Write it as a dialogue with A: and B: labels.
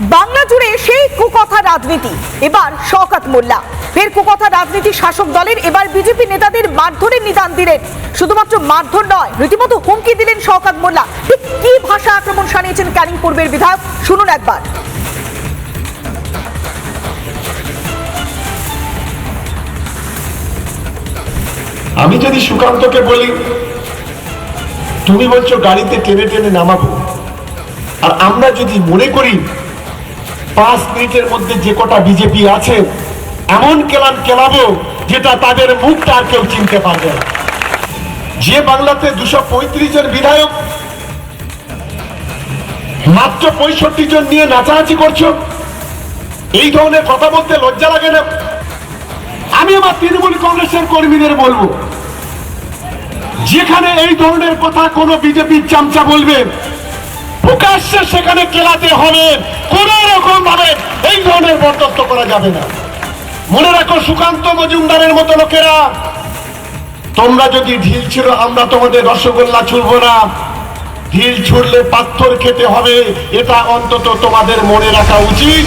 A: বাংলা জুড়ে সেই কুকথা রাজনীতি। এবার শওকত মোল্লা। ফের কুকথা রাজনীতি শাসক দলের এবার বিজেপি নেতাদের মারধরের নিদান দিলেন। শুধুমাত্র মারধর নয়, রীতিমতো হুমকি দিলেন শওকত মোল্লা। ঠিক কি ভাষা আক্রমণ শানিয়েছেন ক্যানিং পূর্বের বিধায়ক? শুনুন একবার।
B: আমি যদি সুকান্তকে বলি, তুমি বলছো গাড়িতে টেনে টেনে নামাবো। আর আমরা যদি মনে করি পাঁচ মিনিটের মধ্যে যে কটা বিজেপি আছে, এমন কেলান কেলাবো যেটা তাদের মুখটা আর কেউ চিনতে পারবে যে বাংলাতে দুশো পঁয়ত্রিশ জন বিধায়ক, মাত্র পঁয়ষট্টি জন নিয়ে নাচানাচি করছ, এই ধরনের কথা বলতে লজ্জা লাগে না। আমি আমার তৃণমূল কংগ্রেসের কর্মীদের বলব, যেখানে এই ধরনের কথা কোনো বিজেপির চামচা বলবে প্রকাশ্যে সেখানে কেলাতে হবে। কোন রকম ভাবে এই ধরনের বরদাস্ত করা যাবে না। মনে রাখো, সুকান্ত মজুমদারের মতো লোকেরা, তোমরা যদি ঢিল ছিল, আমরা তোমাদের রসগোল্লা ছুড়ব না। ঢিল ছুড়লে পাথর খেতে হবে, এটা অন্তত তোমাদের মনে রাখা উচিত।